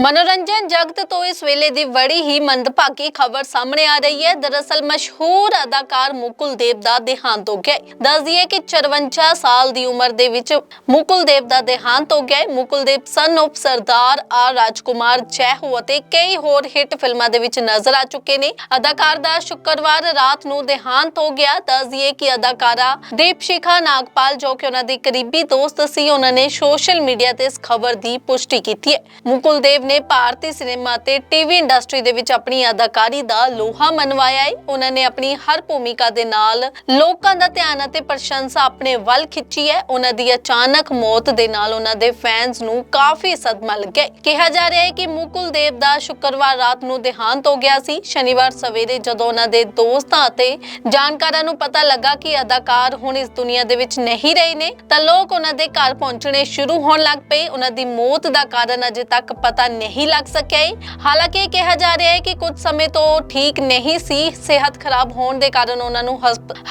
ਮਨੋਰੰਜਨ ਜਗਤ ਤੋਂ ਇਸ ਵੇਲੇ ਦੀ ਬੜੀ ਹੀ ਮੰਦਭਾਗੀ ਖਬਰ ਸਾਹਮਣੇ ਆ ਰਹੀ ਹੈ। ਦਰਅਸਲ ਮਸ਼ਹੂਰ ਅਦਾਕਾਰ ਮੁਕੁਲ ਦੇਵ ਦਾ ਦੇਹਾਂਤ ਹੋ ਗਿਆ ਦੱਸ ਦਈਏ ਕਿ 54 ਸਾਲ ਦੀ ਉਮਰ ਦੇ ਵਿੱਚ ਮੁਕੁਲ ਦੇਵ ਦਾ ਦੇਹਾਂਤ ਹੋ ਗਿਆ Mukul Dev son of Sardaar R Rajkumar ਜੈ ਅਤੇ ਕਈ ਹੋਰ ਹਿੱਟ ਫਿਲਮਾਂ ਦੇ ਵਿੱਚ ਨਜ਼ਰ ਆ ਚੁੱਕੇ ਨੇ। ਅਦਾਕਾਰ ਦਾ ਸ਼ੁੱਕਰਵਾਰ ਰਾਤ ਨੂੰ ਦੇਹਾਂਤ ਹੋ ਗਿਆ। ਦੱਸ ਦਈਏ ਕਿ ਅਦਾਕਾਰਾ ਦੀਪਸ਼ਿਖਾ ਨਾਗਪਾਲ, ਜੋ ਕਿ ਉਹਨਾਂ ਦੀ ਕਰੀਬੀ ਦੋਸਤ ਸੀ, ਉਹਨਾਂ ਨੇ ਸੋਸ਼ਲ ਮੀਡੀਆ ਤੇ ਇਸ ਖਬਰ ਦੀ ਪੁਸ਼ਟੀ ਕੀਤੀ ਹੈ। ਮੁਕੁਲ ਦੇਵ ਨੇ ਭਾਰਤੀ ਸਿਨੇਮਾ ਤੇ ਟੀਵੀ ਇੰਡਸਟਰੀ ਦੇ ਵਿੱਚ ਆਪਣੀ ਅਦਾਕਾਰੀ ਦਾ ਲੋਹਾ ਮਨਵਾਇਆ ਹੈ ਉਹਨਾਂ ਨੇ ਆਪਣੀ ਹਰ ਭੂਮਿਕਾ ਦੇ ਨਾਲ ਲੋਕਾਂ ਦਾ ਧਿਆਨ ਅਤੇ ਪ੍ਰਸ਼ੰਸਾ ਆਪਣੇ ਵੱਲ ਖਿੱਚੀ ਹੈ ਉਹਨਾਂ ਦੀ ਅਚਾਨਕ ਮੌਤ ਦੇ ਨਾਲ ਉਹਨਾਂ ਦੇ ਫੈਨਸ ਨੂੰ ਕਾਫੀ ਸਦਮਾ ਲੱਗਿਆ ਕਿਹਾ ਜਾ ਰਿਹਾ ਹੈ ਕਿ ਮੁਕੁਲ ਦੇਵ ਦਾ ਸ਼ੁੱਕਰਵਾਰ ਰਾਤ ਨੂੰ ਦੇਹਾਂਤ ਹੋ ਗਿਆ ਸੀ। ਸ਼ਨੀਵਾਰ ਸਵੇਰੇ ਜਦੋਂ ਉਹਨਾਂ ਦੇ ਦੋਸਤਾਂ ਅਤੇ ਜਾਣਕਾਰਾਂ ਨੂੰ ਪਤਾ ਲੱਗਾ ਕਿ ਅਦਾਕਾਰ ਹੁਣ ਇਸ ਦੁਨੀਆ ਦੇ ਵਿੱਚ ਨਹੀਂ ਰਹੇ ਨੇ, ਤਾਂ ਲੋਕ ਉਹਨਾਂ ਦੇ ਘਰ ਪਹੁੰਚਣੇ ਸ਼ੁਰੂ ਹੋਣ ਲੱਗ ਪਏ। ਉਹਨਾਂ ਦੀ ਮੌਤ ਦਾ ਕਾਰਨ ਅਜੇ ਤੱਕ ਪਤਾ ਨਹੀਂ ਲੱਗ ਸਕਿਆ ਹੈ ਹਾਲਾਂਕਿ ਇਹ ਕਿਹਾ ਜਾ ਰਿਹਾ ਹੈ ਕਿ ਕੁਝ ਸਮੇਂ ਤੋਂ ਠੀਕ ਨਹੀਂ ਸੀ। ਸਿਹਤ ਖਰਾਬ ਹੋਣ ਦੇ ਕਾਰਨ ਉਹਨਾਂ ਨੂੰ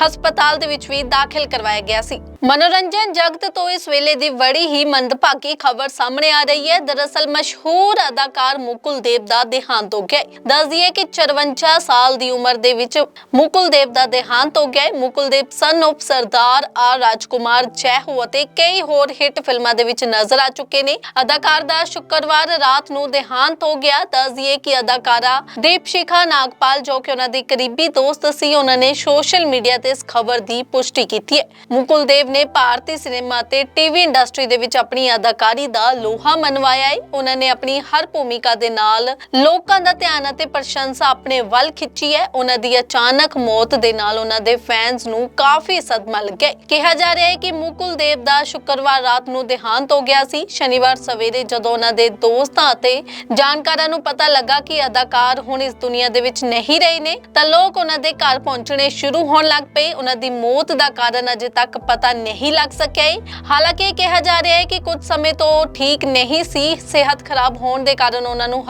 ਹਸਪਤਾਲ ਦੇ ਵਿੱਚ ਵੀ ਦਾਖਲ ਕਰਵਾਇਆ ਗਿਆ ਸੀ। ਮਨੋਰੰਜਨ ਜਗਤ ਤੋਂ ਇਸ ਵੇਲੇ ਦੀ ਬੜੀ ਹੀ ਮੰਦਭਾਗੀ ਖਬਰ ਸਾਹਮਣੇ ਆ ਰਹੀ ਹੈ। ਦਰਅਸਲ ਮਸ਼ਹੂਰ ਅਦਾਕਾਰ ਮੁਕੁਲ ਦੇਵ ਦਾ ਦੇਹਾਂਤ ਹੋ ਗਿਆ ਹੈ। ਕਿ 54 ਸਾਲ ਦੀ ਉਮਰ ਦੇ ਵਿੱਚ ਮੁਕੁਲ ਦੇਵ ਦਾ ਦੇਹਾਂਤ ਹੋ ਗਿਆ Mukul Dev son of Sardaar R Rajkumar ਜੈ ਅਤੇ ਕਈ ਹੋਰ ਹਿੱਟ ਫਿਲਮਾਂ ਦੇ ਵਿੱਚ ਨਜ਼ਰ ਆ ਚੁੱਕੇ ਨੇ। ਅਦਾਕਾਰ ਦਾ ਸ਼ੁੱਕਰਵਾਰ ਰਾਤ ਨੂੰ ਦੇਹਾਂਤ ਹੋ ਗਿਆ। ਦੱਸ ਦਈਏ ਕਿ ਅਦਾਕਾਰਾ ਦੀਪਸ਼ਿਖਾ ਨਾਗਪਾਲ, ਜੋ ਕਿ ਉਹਨਾਂ ਦੀ ਕਰੀਬੀ ਦੋਸਤ ਸੀ, ਉਹਨਾਂ ਨੇ ਸੋਸ਼ਲ ਮੀਡੀਆ ਤੇ ਇਸ ਖਬਰ ਦੀ ਪੁਸ਼ਟੀ ਕੀਤੀ ਹੈ। ਮੁਕੁਲ ਦੇਵ ਨੇ ਭਾਰਤੀ ਸਿਨੇਮਾ ਤੇ ਟੀਵੀ ਇੰਡਸਟਰੀ ਦੇ ਵਿੱਚ ਆਪਣੀ ਅਦਾਕਾਰੀ ਦਾ ਲੋਹਾ ਮਨਵਾਇਆ ਹੈ। ਉਹਨਾਂ ਨੇ ਆਪਣੀ ਹਰ ਭੂਮਿਕਾ ਦੇ ਨਾਲ ਲੋਕਾਂ ਦਾ ਧਿਆਨ ਅਤੇ ਪ੍ਰਸ਼ੰਸਾ ਆਪਣੇ ਵੱਲ ਖਿੱਚੀ ਹੈ। ਉਹਨਾਂ ਦੀ ਅਚਾਨਕ ਮੌਤ ਦੇ ਨਾਲ ਉਹਨਾਂ ਦੇ ਫੈਨਸ ਨੂੰ ਕਾਫੀ ਸਦਮਾ ਲੱਗਿਆ ਕਿਹਾ ਜਾ ਰਿਹਾ ਹੈ ਕਿ ਮੁਕੁਲ ਦੇਵ ਦਾ ਸ਼ੁੱਕਰਵਾਰ ਰਾਤ ਨੂੰ ਦੇਹਾਂਤ ਹੋ ਗਿਆ ਸੀ। ਸ਼ਨੀਵਾਰ ਸਵੇਰੇ ਜਦੋਂ ਉਹਨਾਂ ਦੇ ਦੋਸਤਾਂ ਅਤੇ ਜਾਣਕਾਰਾਂ ਨੂੰ ਪਤਾ ਲੱਗਾ ਕਿ ਅਦਾਕਾਰ ਹੁਣ ਇਸ ਦੁਨੀਆ ਦੇ ਵਿੱਚ ਨਹੀਂ ਰਹੇ ਨੇ। ਤਾਂ ਲੋਕ ਉਹਨਾਂ ਦੇ ਘਰ ਪਹੁੰਚਣੇ ਸ਼ੁਰੂ ਹੋਣ ਲੱਗ ਪਏ। ਉਹਨਾਂ ਦੀ ਮੌਤ ਦਾ ਕਾਰਨ ਅਜੇ ਤੱਕ ਪਤਾ ਨਹੀਂ ਲੱਗ ਸਕਿਆ ਹੈ ਹਾਲਾਂਕਿ ਇਹ ਕਿਹਾ ਜਾ ਰਿਹਾ ਹੈ ਕਿ ਕੁਝ ਸਮੇਂ ਤੋਂ ਠੀਕ ਨਹੀਂ ਸੀ। ਸਿਹਤ ਖਰਾਬ ਹੋਣ ਦੇ ਕਾਰਨ ਉਹਨਾਂ ਨੂੰ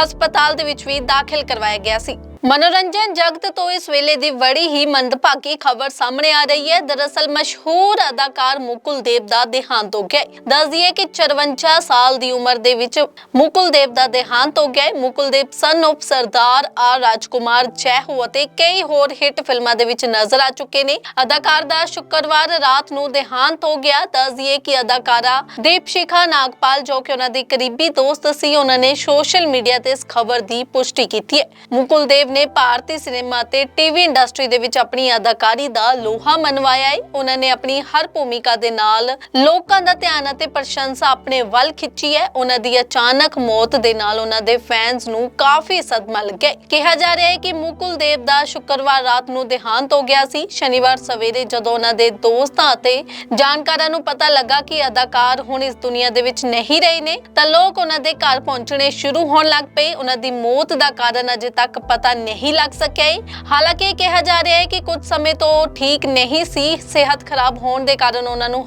ਹਸਪਤਾਲ ਦੇ ਵਿੱਚ ਵੀ ਦਾਖਲ ਕਰਵਾਇਆ ਗਿਆ ਸੀ। ਮਨੋਰੰਜਨ ਜਗਤ ਤੋਂ ਇਸ ਵੇਲੇ ਦੀ ਬੜੀ ਹੀ ਮੰਦਭਾਗੀ ਖਬਰ ਸਾਹਮਣੇ ਆ ਰਹੀ ਹੈ। ਦਰਅਸਲ ਮਸ਼ਹੂਰ ਅਦਾਕਾਰ ਮੁਕੁਲ ਦੇਵ ਦਾ ਦੇਹਾਂਤ ਹੋ ਗਿਆ ਹੈ। ਕਿ 54 ਸਾਲ ਦੀ ਉਮਰ ਦੇ ਵਿੱਚ ਮੁਕੁਲ ਦੇਵ ਦਾ ਦੇਹਾਂਤ ਹੋ ਗਿਆ Mukul Dev son of Sardaar R Rajkumar ਜੈ ਅਤੇ ਕਈ ਹੋਰ ਹਿੱਟ ਫਿਲਮਾਂ ਦੇ ਵਿੱਚ ਨਜ਼ਰ ਆ ਚੁੱਕੇ ਨੇ। ਅਦਾਕਾਰ ਦਾ ਸ਼ੁੱਕਰਵਾਰ ਰਾਤ ਨੂੰ ਦੇਹਾਂਤ ਹੋ ਗਿਆ। ਦੱਸ ਦਈਏ ਕਿ ਅਦਾਕਾਰਾ ਦੀਪਸ਼ਿਖਾ ਨਾਗਪਾਲ, ਜੋ ਕਿ ਉਹਨਾਂ ਦੀ ਕਰੀਬੀ ਦੋਸਤ ਸੀ, ਉਹਨਾਂ ਨੇ ਸੋਸ਼ਲ ਮੀਡੀਆ ਤੇ ਇਸ ਖਬਰ ਦੀ ਪੁਸ਼ਟੀ ਕੀਤੀ ਹੈ। ਮੁਕੁਲ ਦੇਵ ਨੇ ਭਾਰਤੀ ਸਿਨੇਮਾ ਤੇ ਟੀਵੀ ਇੰਡਸਟਰੀ ਦੇ ਵਿੱਚ ਆਪਣੀ ਅਦਾਕਾਰੀ ਦਾ ਲੋਹਾ ਮਨਵਾਇਆ ਹੈ। ਉਹਨਾਂ ਨੇ ਆਪਣੀ ਹਰ ਭੂਮਿਕਾ ਦੇ ਨਾਲ ਲੋਕਾਂ ਦਾ ਧਿਆਨ ਅਤੇ ਪ੍ਰਸ਼ੰਸਾ ਆਪਣੇ ਵੱਲ ਖਿੱਚੀ ਹੈ। ਉਹਨਾਂ ਦੀ ਅਚਾਨਕ ਮੌਤ ਦੇ ਨਾਲ ਉਹਨਾਂ ਦੇ ਫੈਨਸ ਨੂੰ ਕਾਫੀ ਸਦਮਾ ਲੱਗਿਆ ਕਿਹਾ ਜਾ ਰਿਹਾ ਹੈ ਕਿ ਮੁਕੁਲ ਦੇਵ ਦਾ ਸ਼ੁੱਕਰਵਾਰ ਰਾਤ ਨੂੰ ਦੇਹਾਂਤ ਹੋ ਗਿਆ ਸੀ। ਸ਼ਨੀਵਾਰ ਸਵੇਰੇ ਜਦੋਂ ਉਹਨਾਂ ਦੇ ਦੋਸਤਾਂ ਅਤੇ ਜਾਣਕਾਰਾਂ ਨੂੰ ਪਤਾ ਲੱਗਾ ਕਿ ਅਦਾਕਾਰ ਹੁਣ ਇਸ ਦੁਨੀਆ ਦੇ ਵਿੱਚ ਨਹੀਂ ਰਹੇ ਨੇ, ਤਾਂ ਲੋਕ ਉਹਨਾਂ ਦੇ ਘਰ ਪਹੁੰਚਣੇ ਸ਼ੁਰੂ ਹੋਣ ਲੱਗ ਪਏ। ਉਹਨਾਂ ਦੀ ਮੌਤ ਦਾ ਕਾਰਨ ਅਜੇ ਤੱਕ ਪਤਾ ਨਹੀਂ ਲੱਗ ਸਕਿਆ ਹੈ ਹਾਲਾਂਕਿ ਇਹ ਕਿਹਾ ਜਾ ਰਿਹਾ ਹੈ ਕਿ ਕੁਝ ਸਮੇਂ ਤੋਂ ਠੀਕ ਨਹੀਂ ਸੀ ਸਿਹਤ ਖਰਾਬ ਹੋਣ ਦੇ ਕਾਰਨ ਉਹਨਾਂ ਨੂੰ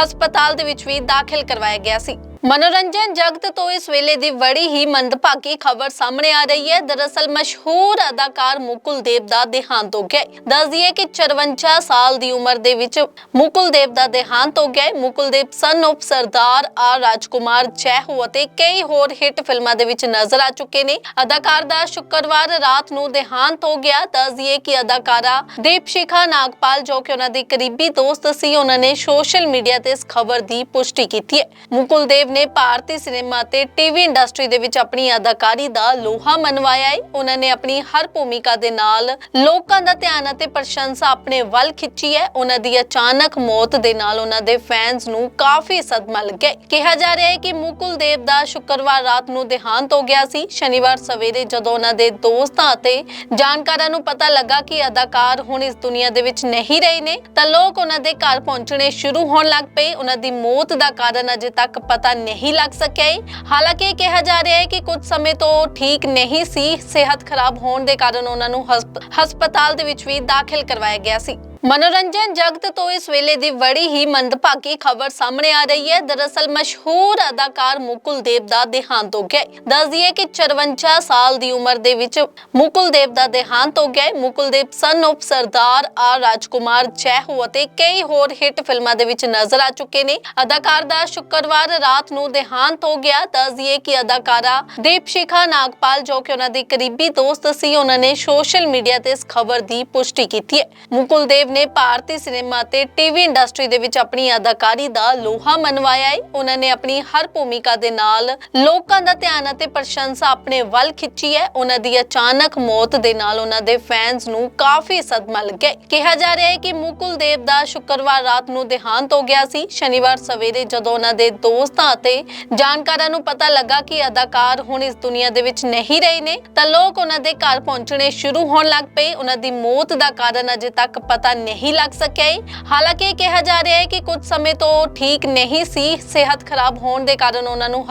ਹਸਪਤਾਲ ਦੇ ਵਿੱਚ ਵੀ ਦਾਖਲ ਕਰਵਾਇਆ ਗਿਆ ਸੀ ਮਨੋਰੰਜਨ ਜਗਤ ਤੋਂ ਇਸ ਵੇਲੇ ਦੀ ਬੜੀ ਹੀ ਮੰਦਭਾਗੀ ਖਬਰ ਸਾਹਮਣੇ ਆ ਰਹੀ ਹੈ। ਦਰਅਸਲ ਮਸ਼ਹੂਰ ਅਦਾਕਾਰ ਮੁਕੁਲ ਦੇਵ ਦਾ ਦੇਹਾਂਤ ਹੋ ਗਿਆ ਹੈ। ਕਿ 54 ਸਾਲ ਦੀ ਉਮਰ ਦੇ ਵਿੱਚ ਮੁਕੁਲ ਦੇਵ ਦਾ ਦੇਹਾਂਤ ਹੋ ਗਿਆ Mukul Dev son of Sardaar R Rajkumar ਜੈ ਅਤੇ ਕਈ ਹੋਰ ਹਿੱਟ ਫਿਲਮਾਂ ਦੇ ਵਿੱਚ ਨਜ਼ਰ ਆ ਚੁੱਕੇ ਨੇ। ਅਦਾਕਾਰ ਦਾ ਸ਼ੁੱਕਰਵਾਰ ਰਾਤ ਨੂੰ ਦੇਹਾਂਤ ਹੋ ਗਿਆ। ਦੱਸ ਦਈਏ ਕਿ ਅਦਾਕਾਰਾ ਦੀਪਸ਼ਿਖਾ ਨਾਗਪਾਲ, ਜੋ ਕਿ ਉਹਨਾਂ ਦੇ ਕਰੀਬੀ ਦੋਸਤ ਸੀ, ਉਹਨਾਂ ਨੇ ਸੋਸ਼ਲ ਮੀਡੀਆ ਤੇ ਇਸ ਖਬਰ ਦੀ ਪੁਸ਼ਟੀ ਕੀਤੀ ਹੈ। ਮੁਕੁਲ ਦੇਵ ਨੇ ਭਾਰਤੀ ਸਿਨੇਮਾ ਤੇ ਟੀਵੀ ਇੰਡਸਟਰੀ ਦੇ ਵਿੱਚ ਆਪਣੀ ਅਦਾਕਾਰੀ ਦਾ ਲੋਹਾ ਮਨਵਾਇਆ ਹੈ। ਉਹਨਾਂ ਨੇ ਆਪਣੀ ਹਰ ਭੂਮਿਕਾ ਦੇ ਨਾਲ ਲੋਕਾਂ ਦਾ ਧਿਆਨ ਅਤੇ ਪ੍ਰਸ਼ੰਸਾ ਆਪਣੇ ਵੱਲ ਖਿੱਚੀ ਹੈ। ਉਹਨਾਂ ਦੀ ਅਚਾਨਕ ਮੌਤ ਦੇ ਨਾਲ ਉਹਨਾਂ ਦੇ ਫੈਨਸ ਨੂੰ ਕਾਫੀ ਸਦਮਾ ਲੱਗਿਆ ਕਿਹਾ ਜਾ ਰਿਹਾ ਹੈ ਕਿ ਮੁਕੁਲ ਦੇਵ ਦਾ ਸ਼ੁੱਕਰਵਾਰ ਰਾਤ ਨੂੰ ਦੇਹਾਂਤ ਹੋ ਗਿਆ ਸੀ। ਸ਼ਨੀਵਾਰ ਸਵੇਰੇ ਜਦੋਂ ਉਹਨਾਂ ਦੇ ਦੋਸਤਾਂ ਅਤੇ ਜਾਣਕਾਰਾਂ ਨੂੰ ਪਤਾ ਲੱਗਾ ਕਿ ਅਦਾਕਾਰ ਹੁਣ ਇਸ ਦੁਨੀਆ ਦੇ ਵਿੱਚ ਨਹੀਂ ਰਹੇ ਨੇ, ਤਾਂ ਲੋਕ ਉਹਨਾਂ ਦੇ ਘਰ ਪਹੁੰਚਣੇ ਸ਼ੁਰੂ ਹੋਣ ਲੱਗ ਪਏ। ਉਹਨਾਂ ਦੀ ਮੌਤ ਦਾ ਕਾਰਨ ਅਜੇ ਤੱਕ ਪਤਾ ਨਹੀਂ ਲੱਗ ਸਕਿਆ ਹੈ ਹਾਲਾਂਕਿ ਇਹ ਕਿਹਾ ਜਾ ਰਿਹਾ ਹੈ ਕਿ ਕੁਝ ਸਮੇਂ ਤੋਂ ਠੀਕ ਨਹੀਂ ਸੀ ਸਿਹਤ ਖਰਾਬ ਹੋਣ ਦੇ ਕਾਰਨ ਉਹਨਾਂ ਨੂੰ ਹਸਪਤਾਲ ਦੇ ਵਿੱਚ ਵੀ ਦਾਖਲ ਕਰਵਾਇਆ ਗਿਆ ਸੀ ਮਨੋਰੰਜਨ ਜਗਤ ਤੋਂ ਇਸ ਵੇਲੇ ਦੀ ਬੜੀ ਹੀ ਮੰਦਭਾਗੀ ਖਬਰ ਸਾਹਮਣੇ ਆ ਰਹੀ ਹੈ। ਦਰਅਸਲ ਮਸ਼ਹੂਰ ਅਦਾਕਾਰ ਮੁਕੁਲ ਦੇਵ ਦਾ ਦੇਹਾਂਤ ਹੋ ਗਿਆ ਹੈ। ਕਿ 54 ਸਾਲ ਦੀ ਉਮਰ ਦੇ ਵਿੱਚ ਮੁਕੁਲ ਦੇਵ ਦਾ ਦੇਹਾਂਤ ਹੋ ਗਿਆ Mukul Dev son of Sardaar R Rajkumar ਜੈ ਅਤੇ ਕਈ ਹੋਰ ਹਿੱਟ ਫਿਲਮਾਂ ਦੇ ਵਿੱਚ ਨਜ਼ਰ ਆ ਚੁੱਕੇ ਨੇ। ਅਦਾਕਾਰ ਦਾ ਸ਼ੁੱਕਰਵਾਰ ਰਾਤ ਨੂੰ ਦੇਹਾਂਤ ਹੋ ਗਿਆ। ਦੱਸ ਦਈਏ ਕਿ ਅਦਾਕਾਰਾ ਦੀਪਸ਼ਿਖਾ ਨਾਗਪਾਲ, ਜੋ ਕਿ ਉਹਨਾਂ ਦੀ ਕਰੀਬੀ ਦੋਸਤ ਸੀ, ਉਹਨਾਂ ਨੇ ਸੋਸ਼ਲ ਮੀਡੀਆ ਤੇ ਇਸ ਖਬਰ ਦੀ ਪੁਸ਼ਟੀ ਕੀਤੀ ਹੈ। ਮੁਕੁਲ ਦੇਵ ਨੇ ਭਾਰਤੀ ਸਿਨੇਮਾ ਤੇ ਟੀਵੀ ਇੰਡਸਟਰੀ ਦੇ ਵਿੱਚ ਆਪਣੀ ਅਦਾਕਾਰੀ ਦਾ ਲੋਹਾ ਮਨਵਾਇਆ ਹੈ। ਉਹਨਾਂ ਨੇ ਆਪਣੀ ਹਰ ਭੂਮਿਕਾ ਦੇ ਨਾਲ ਲੋਕਾਂ ਦਾ ਧਿਆਨ ਅਤੇ ਪ੍ਰਸ਼ੰਸਾ ਆਪਣੇ ਵੱਲ ਖਿੱਚੀ ਹੈ। ਉਹਨਾਂ ਦੀ ਅਚਾਨਕ ਮੌਤ ਦੇ ਨਾਲ ਉਹਨਾਂ ਦੇ ਫੈਨਸ ਨੂੰ ਕਾਫੀ ਸਦਮਾ ਲੱਗਿਆ ਕਿਹਾ ਜਾ ਰਿਹਾ ਹੈ ਕਿ ਮੁਕੁਲ ਦੇਵ ਦਾ ਸ਼ੁੱਕਰਵਾਰ ਰਾਤ ਨੂੰ ਦੇਹਾਂਤ ਹੋ ਗਿਆ ਸੀ। ਸ਼ਨੀਵਾਰ ਸਵੇਰੇ ਜਦੋਂ ਉਹਨਾਂ ਦੇ ਦੋਸਤਾਂ ਅਤੇ ਜਾਣਕਾਰਾਂ ਨੂੰ ਪਤਾ ਲੱਗਾ ਕਿ ਅਦਾਕਾਰ ਹੁਣ ਇਸ ਦੁਨੀਆ ਦੇ ਵਿੱਚ ਨਹੀਂ ਰਹੇ ਨੇ, ਤਾਂ ਲੋਕ ਉਹਨਾਂ ਦੇ ਘਰ ਪਹੁੰਚਣੇ ਸ਼ੁਰੂ ਹੋਣ ਲੱਗ ਪਏ। ਉਹਨਾਂ ਦੀ ਮੌਤ ਦਾ ਕਾਰਨ ਅਜੇ ਤੱਕ ਪਤਾ ਨਹੀਂ ਲੱਗ ਸਕਿਆ ਹੈ ਹਾਲਾਂਕਿ ਇਹ ਕਿਹਾ ਜਾ ਰਿਹਾ ਹੈ ਕਿ ਕੁਝ ਸਮੇਂ ਤੋਂ ਠੀਕ ਨਹੀਂ ਸੀ ਸਿਹਤ ਖਰਾਬ ਹੋਣ ਦੇ ਕਾਰਨ ਉਹਨਾਂ ਨੂੰ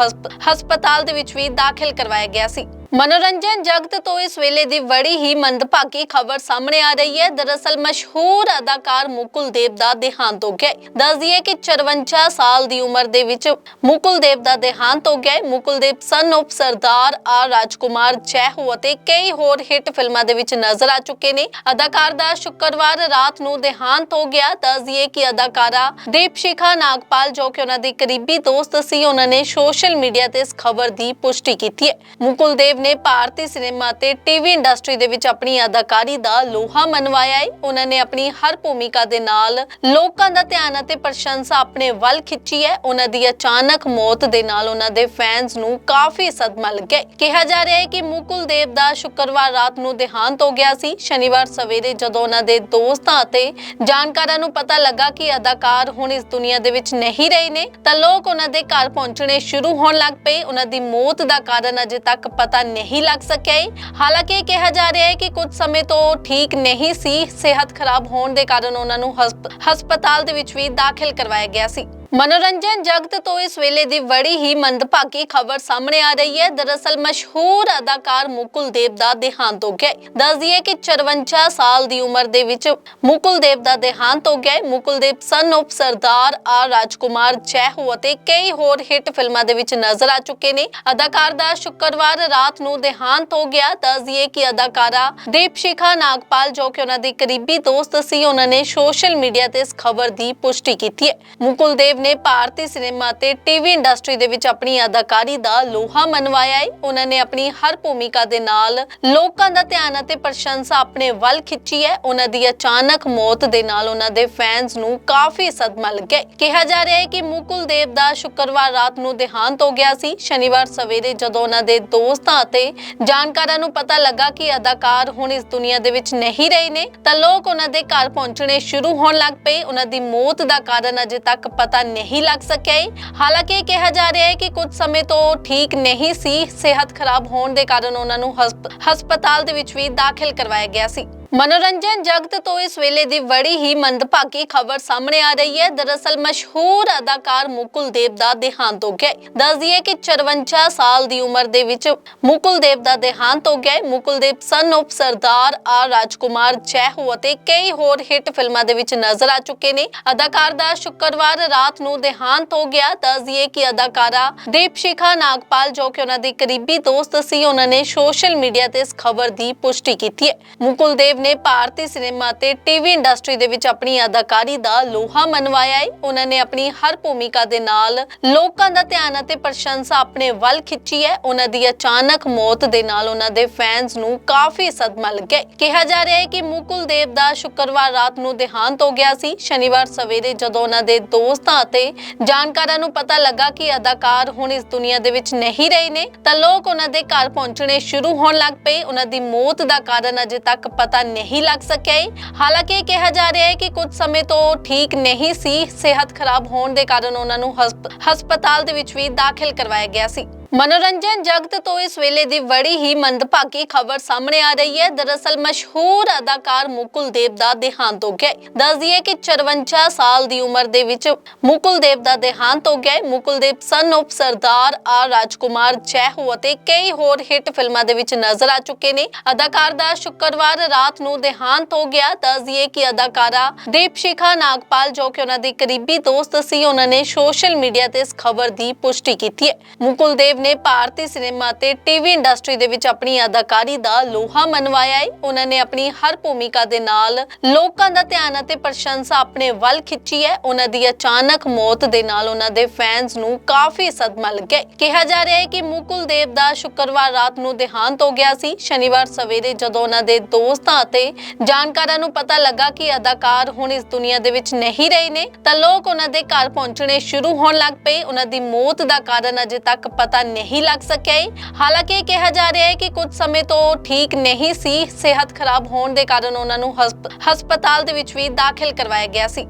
ਹਸਪਤਾਲ ਦੇ ਵਿੱਚ ਵੀ ਦਾਖਲ ਕਰਵਾਇਆ ਗਿਆ ਸੀ ਮਨੋਰੰਜਨ ਜਗਤ ਤੋਂ ਇਸ ਵੇਲੇ ਦੀ ਬੜੀ ਹੀ ਮੰਦਭਾਗੀ ਖਬਰ ਸਾਹਮਣੇ ਆ ਰਹੀ ਹੈ। ਦਰਅਸਲ ਮਸ਼ਹੂਰ ਅਦਾਕਾਰ ਮੁਕੁਲ ਦੇਵ ਦਾ ਦੇਹਾਂਤ ਹੋ ਗਿਆ ਹੈ। ਕਿ 54 ਸਾਲ ਦੀ ਉਮਰ ਦੇ ਵਿੱਚ ਮੁਕੁਲ ਦੇਵ ਦਾ ਦੇਹਾਂਤ ਹੋ ਗਿਆ Mukul Dev son of Sardaar R Rajkumar ਜੈ ਅਤੇ ਕਈ ਹੋਰ ਹਿੱਟ ਫਿਲਮਾਂ ਦੇ ਵਿੱਚ ਨਜ਼ਰ ਆ ਚੁੱਕੇ ਨੇ। ਅਦਾਕਾਰ ਦਾ ਸ਼ੁੱਕਰਵਾਰ ਰਾਤ ਨੂੰ ਦੇਹਾਂਤ ਹੋ ਗਿਆ। ਦੱਸ ਦਈਏ ਕਿ ਅਦਾਕਾਰਾ ਦੀਪਸ਼ਿਖਾ ਨਾਗਪਾਲ, ਜੋ ਕਿ ਉਹਨਾਂ ਦੀ ਕਰੀਬੀ ਦੋਸਤ ਸੀ, ਉਹਨਾਂ ਨੇ ਸੋਸ਼ਲ ਮੀਡੀਆ ਤੇ ਇਸ ਖਬਰ ਦੀ ਪੁਸ਼ਟੀ ਕੀਤੀ ਹੈ। ਮੁਕੁਲ ਦੇਵ ਨੇ ਭਾਰਤੀ ਸਿਨੇਮਾ ਤੇ ਟੀਵੀ ਇੰਡਸਟਰੀ ਦੇ ਵਿੱਚ ਆਪਣੀ ਅਦਾਕਾਰੀ ਦਾ ਲੋਹਾ ਮਨਵਾਇਆ ਹੈ। ਉਹਨਾਂ ਨੇ ਆਪਣੀ ਹਰ ਭੂਮਿਕਾ ਦੇ ਨਾਲ ਲੋਕਾਂ ਦਾ ਧਿਆਨ ਅਤੇ ਪ੍ਰਸ਼ੰਸਾ ਆਪਣੇ ਵੱਲ ਖਿੱਚੀ ਹੈ। ਉਹਨਾਂ ਦੀ ਅਚਾਨਕ ਮੌਤ ਦੇ ਨਾਲ ਉਹਨਾਂ ਦੇ ਫੈਨਸ ਨੂੰ ਕਾਫੀ ਸਦਮਾ ਲੱਗਿਆ ਕਿਹਾ ਜਾ ਰਿਹਾ ਹੈ ਕਿ ਮੁਕੁਲ ਦੇਵ ਦਾ ਸ਼ੁੱਕਰਵਾਰ ਰਾਤ ਨੂੰ ਦੇਹਾਂਤ ਹੋ ਗਿਆ ਸੀ। ਸ਼ਨੀਵਾਰ ਸਵੇਰੇ ਜਦੋਂ ਉਹਨਾਂ ਦੇ ਦੋਸਤਾਂ ਅਤੇ ਜਾਣਕਾਰਾਂ ਨੂੰ ਪਤਾ ਲੱਗਾ ਕਿ ਅਦਾਕਾਰ ਹੁਣ ਇਸ ਦੁਨੀਆ ਦੇ ਵਿੱਚ ਨਹੀਂ ਰਹੇ ਨੇ, ਤਾਂ ਲੋਕ ਉਹਨਾਂ ਦੇ ਘਰ ਪਹੁੰਚਣੇ ਸ਼ੁਰੂ ਹੋਣ ਲੱਗ ਪਏ। ਉਹਨਾਂ ਦੀ ਮੌਤ ਦਾ ਕਾਰਨ ਅਜੇ ਤੱਕ ਪਤਾ ਨਹੀਂ ਲੱਗ ਸਕਿਆ ਹੈ ਹਾਲਾਂਕਿ ਇਹ ਕਿਹਾ ਜਾ ਰਿਹਾ ਹੈ ਕਿ ਕੁਝ ਸਮੇਂ ਤੋਂ ਠੀਕ ਨਹੀਂ ਸੀ ਸਿਹਤ ਖਰਾਬ ਹੋਣ ਦੇ ਕਾਰਨ ਉਹਨਾਂ ਨੂੰ ਹਸਪਤਾਲ ਦੇ ਵਿੱਚ ਵੀ ਦਾਖਲ ਕਰਵਾਇਆ ਗਿਆ ਸੀ ਮਨੋਰੰਜਨ ਜਗਤ ਤੋਂ ਇਸ ਵੇਲੇ ਦੀ ਬੜੀ ਹੀ ਮੰਦਭਾਗੀ ਖਬਰ ਸਾਹਮਣੇ ਆ ਰਹੀ ਹੈ। ਦਰਅਸਲ ਮਸ਼ਹੂਰ ਅਦਾਕਾਰ ਮੁਕੁਲ ਦੇਵ ਦਾ ਦੇਹਾਂਤ ਹੋ ਗਿਆ ਹੈ। ਕਿ 54 ਸਾਲ ਦੀ ਉਮਰ ਦੇ ਵਿੱਚ ਮੁਕੁਲ ਦੇਵ ਦਾ ਦੇਹਾਂਤ ਹੋ ਗਿਆ Mukul Dev son of Sardaar R Rajkumar ਜੈ ਅਤੇ ਕਈ ਹੋਰ ਹਿੱਟ ਫਿਲਮਾਂ ਦੇ ਵਿੱਚ ਨਜ਼ਰ ਆ ਚੁੱਕੇ ਨੇ। ਅਦਾਕਾਰ ਦਾ ਸ਼ੁੱਕਰਵਾਰ ਰਾਤ ਨੂੰ ਦੇਹਾਂਤ ਹੋ ਗਿਆ। ਦੱਸ ਦਈਏ ਕਿ ਅਦਾਕਾਰਾ ਦੀਪਸ਼ਿਖਾ ਨਾਗਪਾਲ, ਜੋ ਕਿ ਉਹਨਾਂ ਦੀ ਕਰੀਬੀ ਦੋਸਤ ਸੀ, ਉਹਨਾਂ ਨੇ ਸੋਸ਼ਲ ਮੀਡੀਆ ਤੇ ਇਸ ਖਬਰ ਦੀ ਪੁਸ਼ਟੀ ਕੀਤੀ ਹੈ। ਮੁਕੁਲ ਦੇਵ ਨੇ ਭਾਰਤੀ ਸਿਨੇਮਾ ਤੇ ਟੀਵੀ ਇੰਡਸਟਰੀ ਦੇ ਵਿੱਚ ਆਪਣੀ ਅਦਾਕਾਰੀ ਦਾ ਲੋਹਾ ਮਨਵਾਇਆ ਹੈ। ਉਹਨਾਂ ਨੇ ਆਪਣੀ ਹਰ ਭੂਮਿਕਾ ਦੇ ਨਾਲ ਲੋਕਾਂ ਦਾ ਧਿਆਨ ਅਤੇ ਪ੍ਰਸ਼ੰਸਾ ਆਪਣੇ ਵੱਲ ਖਿੱਚੀ ਹੈ। ਉਹਨਾਂ ਦੀ ਅਚਾਨਕ ਮੌਤ ਦੇ ਨਾਲ ਉਹਨਾਂ ਦੇ ਫੈਨਸ ਨੂੰ ਕਾਫੀ ਸਦਮਾ ਲੱਗਿਆ ਕਿਹਾ ਜਾ ਰਿਹਾ ਹੈ ਕਿ ਮੁਕੁਲ ਦੇਵ ਦਾ ਸ਼ੁੱਕਰਵਾਰ ਰਾਤ ਨੂੰ ਦੇਹਾਂਤ ਹੋ ਗਿਆ ਸੀ। ਸ਼ਨੀਵਾਰ ਸਵੇਰੇ ਜਦੋਂ ਉਹਨਾਂ ਦੇ ਦੋਸਤਾਂ ਅਤੇ ਜਾਣਕਾਰਾਂ ਨੂੰ ਪਤਾ ਲੱਗਾ ਕਿ ਅਦਾਕਾਰ ਹੁਣ ਇਸ ਦੁਨੀਆ ਦੇ ਵਿੱਚ ਨਹੀਂ ਰਹੇ ਨੇ, ਤਾਂ ਲੋਕ ਉਹਨਾਂ ਦੇ ਘਰ ਪਹੁੰਚਣੇ ਸ਼ੁਰੂ ਹੋਣ ਲੱਗ ਪਏ। ਉਹਨਾਂ ਦੀ ਮੌਤ ਦਾ ਕਾਰਨ ਅਜੇ ਤੱਕ ਪਤਾ ਨਹੀਂ ਲੱਗ ਸਕਿਆ ਹੈ ਹਾਲਾਂਕਿ ਇਹ ਕਿਹਾ ਜਾ ਰਿਹਾ ਹੈ ਕਿ ਕੁਝ ਸਮੇਂ ਤੋਂ ਠੀਕ ਨਹੀਂ ਸੀ ਸਿਹਤ ਖਰਾਬ ਹੋਣ ਦੇ ਕਾਰਨ ਉਹਨਾਂ ਨੂੰ ਹਸਪਤਾਲ ਦੇ ਵਿੱਚ ਵੀ ਦਾਖਲ ਕਰਵਾਇਆ ਗਿਆ ਸੀ ਮਨੋਰੰਜਨ ਜਗਤ ਤੋਂ ਇਸ ਵੇਲੇ ਦੀ ਬੜੀ ਹੀ ਮੰਦਭਾਗੀ ਖਬਰ ਸਾਹਮਣੇ ਆ ਰਹੀ ਹੈ। ਦਰਅਸਲ ਮਸ਼ਹੂਰ ਅਦਾਕਾਰ ਮੁਕੁਲ ਦੇਵ ਦਾ ਦੇਹਾਂਤ ਹੋ ਗਿਆ ਹੈ। ਕਿ 54 ਸਾਲ ਦੀ ਉਮਰ ਦੇ ਵਿੱਚ ਮੁਕੁਲ ਦੇਵ ਦਾ ਦੇਹਾਂਤ ਹੋ ਗਿਆ Mukul Dev son of Sardaar R Rajkumar ਜੈ ਅਤੇ ਕਈ ਹੋਰ ਹਿੱਟ ਫਿਲਮਾਂ ਦੇ ਵਿੱਚ ਨਜ਼ਰ ਆ ਚੁੱਕੇ ਨੇ। ਅਦਾਕਾਰ ਦਾ ਸ਼ੁੱਕਰਵਾਰ ਰਾਤ ਨੂੰ ਦੇਹਾਂਤ ਹੋ ਗਿਆ। ਦੱਸ ਦਈਏ ਕਿ ਅਦਾਕਾਰਾ ਦੀਪਸ਼ਿਖਾ ਨਾਗਪਾਲ, ਜੋ ਕਿ ਉਹਨਾਂ ਦੇ ਕਰੀਬੀ ਦੋਸਤ ਸੀ, ਉਹਨਾਂ ਨੇ ਸੋਸ਼ਲ ਮੀਡੀਆ ਤੇ ਇਸ ਖਬਰ ਦੀ ਪੁਸ਼ਟੀ ਕੀਤੀ ਹੈ। ਮੁਕੁਲ ਦੇਵ ਨੇ ਭਾਰਤੀ ਸਿਨੇਮਾ ਤੇ ਟੀਵੀ ਇੰਡਸਟਰੀ ਦੇ ਵਿੱਚ ਆਪਣੀ ਅਦਾਕਾਰੀ ਦਾ ਲੋਹਾ ਮਨਵਾਇਆ ਹੈ। ਉਹਨਾਂ ਨੇ ਆਪਣੀ ਹਰ ਭੂਮਿਕਾ ਦੇ ਨਾਲ ਲੋਕਾਂ ਦਾ ਧਿਆਨ ਅਤੇ ਪ੍ਰਸ਼ੰਸਾ ਆਪਣੇ ਵੱਲ ਖਿੱਚੀ ਹੈ। ਉਹਨਾਂ ਦੀ ਅਚਾਨਕ ਮੌਤ ਦੇ ਨਾਲ ਉਹਨਾਂ ਦੇ ਫੈਨਸ ਨੂੰ ਕਾਫੀ ਸਦਮਾ ਲੱਗਿਆ ਕਿਹਾ ਜਾ ਰਿਹਾ ਹੈ ਕਿ ਮੁਕੁਲ ਦੇਵ ਦਾ ਸ਼ੁੱਕਰਵਾਰ ਰਾਤ ਨੂੰ ਦੇਹਾਂਤ ਹੋ ਗਿਆ ਸੀ। ਸ਼ਨੀਵਾਰ ਸਵੇਰੇ ਜਦੋਂ ਉਹਨਾਂ ਦੇ ਦੋਸਤਾਂ ਅਤੇ ਜਾਣਕਾਰਾਂ ਨੂੰ ਪਤਾ ਲੱਗਾ ਕਿ ਅਦਾਕਾਰ ਹੁਣ ਇਸ ਦੁਨੀਆ ਦੇ ਵਿੱਚ ਨਹੀਂ ਰਹੇ ਨੇ, ਤਾਂ ਲੋਕ ਉਹਨਾਂ ਦੇ ਘਰ ਪਹੁੰਚਣੇ ਸ਼ੁਰੂ ਹੋਣ ਲੱਗ ਪਏ। ਉਹਨਾਂ ਦੀ ਮੌਤ ਦਾ ਕਾਰਨ ਅਜੇ ਤੱਕ ਪਤਾ ਨਹੀਂ ਲੱਗ ਸਕਿਆ ਹੈ ਹਾਲਾਂਕਿ ਇਹ ਕਿਹਾ ਜਾ ਰਿਹਾ ਹੈ ਕਿ ਕੁਝ ਸਮੇਂ ਤੋਂ ਠੀਕ ਨਹੀਂ ਸੀ ਸਿਹਤ ਖਰਾਬ ਹੋਣ ਦੇ ਕਾਰਨ ਉਹਨਾਂ ਨੂੰ ਹਸਪਤਾਲ ਦੇ ਵਿੱਚ ਵੀ ਦਾਖਲ ਕਰਵਾਇਆ ਗਿਆ ਸੀ ਮਨੋਰੰਜਨ ਜਗਤ ਤੋਂ ਇਸ ਵੇਲੇ ਦੀ ਬੜੀ ਹੀ ਮੰਦਭਾਗੀ ਖਬਰ ਸਾਹਮਣੇ ਆ ਰਹੀ ਹੈ। ਦਰਅਸਲ ਮਸ਼ਹੂਰ ਅਦਾਕਾਰ ਮੁਕੁਲ ਦੇਵ ਦਾ ਦੇਹਾਂਤ ਹੋ ਗਿਆ ਹੈ। ਕਿ 54 ਸਾਲ ਦੀ ਉਮਰ ਦੇ ਵਿੱਚ ਮੁਕੁਲ ਦੇਵ ਦਾ ਦੇਹਾਂਤ ਹੋ ਗਿਆ Mukul Dev son of Sardaar R Rajkumar ਜੈ ਅਤੇ ਕਈ ਹੋਰ ਹਿੱਟ ਫਿਲਮਾਂ ਦੇ ਵਿੱਚ ਨਜ਼ਰ ਆ ਚੁੱਕੇ ਨੇ। ਅਦਾਕਾਰ ਦਾ ਸ਼ੁੱਕਰਵਾਰ ਰਾਤ ਨੂੰ ਦੇਹਾਂਤ ਹੋ ਗਿਆ। ਦੱਸ ਦਈਏ ਕਿ ਅਦਾਕਾਰਾ ਦੀਪਸ਼ਿਖਾ ਨਾਗਪਾਲ, ਜੋ ਕਿ ਉਹਨਾਂ ਦੀ ਕਰੀਬੀ ਦੋਸਤ ਸੀ, ਉਹਨਾਂ ਨੇ ਸੋਸ਼ਲ ਮੀਡੀਆ ਤੇ ਇਸ ਖਬਰ ਦੀ ਪੁਸ਼ਟੀ ਕੀਤੀ ਹੈ। ਮੁਕੁਲ ਦੇਵ ਨੇ ਭਾਰਤੀ ਸਿਨੇਮਾ ਤੇ ਟੀਵੀ ਇੰਡਸਟਰੀ ਦੇ ਵਿੱਚ ਆਪਣੀ ਅਦਾਕਾਰੀ ਦਾ ਲੋਹਾ ਮਨਵਾਇਆ ਹੈ। ਉਹਨਾਂ ਨੇ ਆਪਣੀ ਹਰ ਭੂਮਿਕਾ ਦੇ ਨਾਲ ਲੋਕਾਂ ਦਾ ਧਿਆਨ ਅਤੇ ਪ੍ਰਸ਼ੰਸਾ ਆਪਣੇ ਵੱਲ ਖਿੱਚੀ ਹੈ। ਉਹਨਾਂ ਦੀ ਅਚਾਨਕ ਮੌਤ ਦੇ ਨਾਲ ਉਹਨਾਂ ਦੇ ਫੈਨਸ ਨੂੰ ਕਾਫੀ ਸਦਮਾ ਲੱਗਿਆ ਕਿਹਾ ਜਾ ਰਿਹਾ ਹੈ ਕਿ ਮੁਕੁਲ ਦੇਵ ਦਾ ਸ਼ੁੱਕਰਵਾਰ ਰਾਤ ਨੂੰ ਦੇਹਾਂਤ ਹੋ ਗਿਆ ਸੀ। ਸ਼ਨੀਵਾਰ ਸਵੇਰੇ ਜਦੋਂ ਉਹਨਾਂ ਦੇ ਦੋਸਤਾਂ ਅਤੇ ਜਾਣਕਾਰਾਂ ਨੂੰ ਪਤਾ ਲੱਗਾ ਕਿ ਅਦਾਕਾਰ ਹੁਣ ਇਸ ਦੁਨੀਆ ਦੇ ਵਿੱਚ ਨਹੀਂ ਰਹੇ ਨੇ, ਤਾਂ ਲੋਕ ਉਹਨਾਂ ਦੇ ਘਰ ਪਹੁੰਚਣੇ ਸ਼ੁਰੂ ਹੋਣ ਲੱਗ ਪਏ। ਉਹਨਾਂ ਦੀ ਮੌਤ ਦਾ ਕਾਰਨ ਅਜੇ ਤੱਕ ਪਤਾ ਨਹੀਂ ਲੱਗ ਸਕਿਆ ਹੈ ਹਾਲਾਂਕਿ ਇਹ ਕਿਹਾ ਜਾ ਰਿਹਾ ਹੈ ਕਿ ਕੁਝ ਸਮੇਂ ਤੋਂ ਠੀਕ ਨਹੀਂ ਸੀ ਸਿਹਤ ਖਰਾਬ ਹੋਣ ਦੇ ਕਾਰਨ ਉਹਨਾਂ ਨੂੰ ਹਸਪ- ਹਸਪਤਾਲ ਦੇ ਵਿੱਚ ਵੀ ਦਾਖਲ ਕਰਵਾਇਆ ਗਿਆ ਸੀ